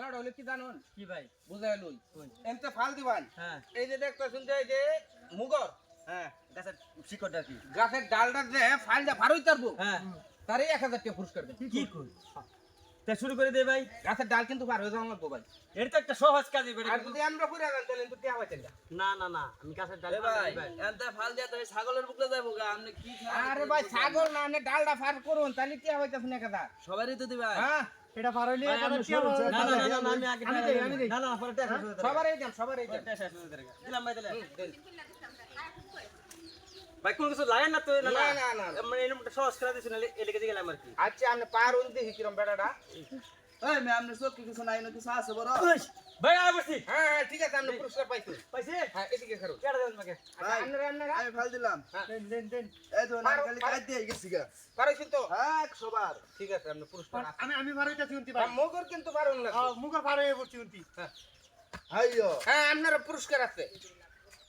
খেলাটা হলো কি জানুন? কি ভাই? বুঝাই লই। এনতে ফাল দিবান। হ্যাঁ। এই যে দেখতে শুনতে এই যে মুগর। হ্যাঁ গাছের শিকড়টা কি? গাছের ডালটা যে ফালটা ফারই তারবো। হ্যাঁ। তারই এক হাজার টাকা পুরস্কার দেবে। কি কই? তা শুরু করে দে ভাই। গাছের ডাল কিন্তু পার হয়ে যাওয়া লাগবো ভাই। এটা তো একটা সহজ কাজ আর যদি আমরা পুরে যান তাহলে কিন্তু টিয়া পাইতেন না। না না না আমি গাছের ডাল ভাই এনতে ফাল দিয়া তো ছাগলের বুকলে যাইবো গা আপনি কি আরে ভাই ছাগল না আপনি ডালটা ফার করুন তাহলে টিয়া পাইতেছেন এক হাজার। সবারই তো দিবা। হ্যাঁ এটা পার হইলে না, না, না, না, না, আমি আগে আমি দেই, আমি দেই। না, না, পরে যাবে। সবারই দেন সবারই দেন। যাবে। দিলাম ভাই, দিলাম। ভাই, কোনো কিছু লাগান না তো, না, না, না। না, না। মানে এরকম একটা সহজ খেলা দিয়েছেন, এলে- এলাকা দিয়ে গেলাম আর কি। আচ্ছা আপনি পার হন দেখি কিরম বেড়াটা। এই মে আপনি সব কিছু নাই না কিছু আছে বড়? ভাই, আয় বসছি। হ্যাঁ হ্যাঁ ঠিক আছে আপনি পুরস্কার পাইছেন। পাইছে? হ্যাঁ এদিকে খারো। কেটে দেন আমাকে। আচ্ছা আপনারা আপনারা আমি ফাল দিলাম। দেন দেন দেন। এই তো নারকেলি কাট দিয়ে গেছি গা। পারছেন তো? হ্যাঁ সবার ঠিক আছে আপনি পুরস্কার আমি আমি পার হইতাছি ভাই। আর কিন্তু পারুন না হ্যাঁ হয়ে। হ্যাঁ আপনারা পুরস্কার আছে।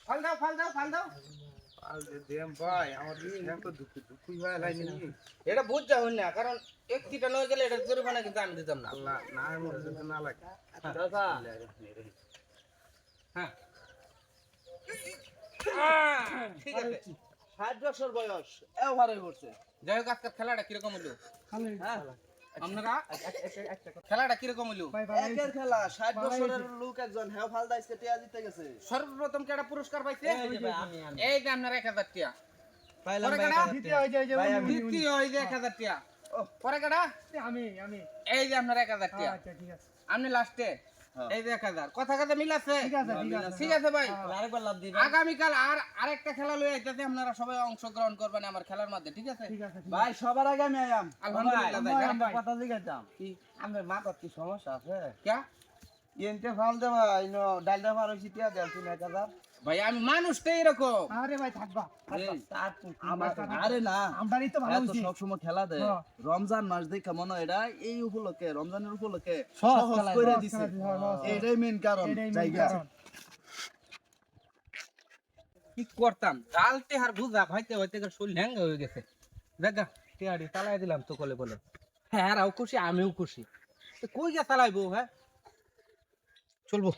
ফাল দাও ফাল দাও ফাল দাও। দুঃখ দুঃখই হয় লাইনি এটা বুঝ যাবেন না কারণ একটিটা নয় গেলে এটা জরিমানা কিন্তু আমি দিতাম না? না আমার যদি না লাগে। হ্যাঁ। ঠিক আছে। ষাট বছর বয়স ভালো করছে। যাই হোক আজকের খেলাটা কীরকম হলো? হ্যাঁ। আপনারা খেলাটা কীরকম হলো ভাই ভাই একের খেলা ষাট বছরের লোক একজন হেও ফাল দাইছে টিয়া জিতে গেছে। সর্বপ্রথম কেটা পুরস্কার পাইছে? এই যে আপনার এক হাজার টিয়া। পাইলাম পরে কেডা? দ্বিতীয় হয়ে যে ভাই, উনি, আমি উনি, উনি। দ্বিতীয় এই যে এক হাজার টিয়া। পরে কেটা? আমি আমি। এই যে আপনার এক হাজার টিয়া। আচ্ছা ঠিক আছে। আপনি লাস্টে হ্যাঁ। এই যে এক হাজার কথা কথা মিল আছে? ঠিক আছে ঠিক আছে। ঠিক আছে ভাই। আরেকবার লাভ দিবেন। আগামীকাল আর আরেকটা খেলা লয়ে আইতাছে আপনারা সবাই অংশগ্রহণ করবেন আমার খেলার মধ্যে ঠিক আছে? ঠিক আছে ভাই সবার আগে আমি আয়াম আলহামদুলিল্লাহ। কথা জিজ্ঞাসা কি আমার মাথার কি সমস্যা আছে? ক্যা? এনতে ফাল দেবা ইনো ডাল দেবা রইছি টিয়া দেল তুমি এক হাজার ভাই আমি মানুষটাই এরকম। আরে ভাই থাকবা আমার আরে না। আমদানি তো ভালো এত হইছে সবসময় খেলা দেয়। হ্যাঁ। রমজান মাস দেখে মনে হয় এটা এই উপলক্ষে রমজানের উপলক্ষে সহজ করে দিছে। এইটাই মেন কারণ জায়গা। কি করতাম? গালতে আর বুঝা ভাইতে হইতে শরীর হ্যাঙ্গা হয়ে গেছে। দেখা টিয়াড়ি চালাই দিলাম তো কলে বলে। হ্যাঁ আরও খুশি আমিও খুশি। কই গিয়ে চালাইবো হ্যাঁ? চলবো।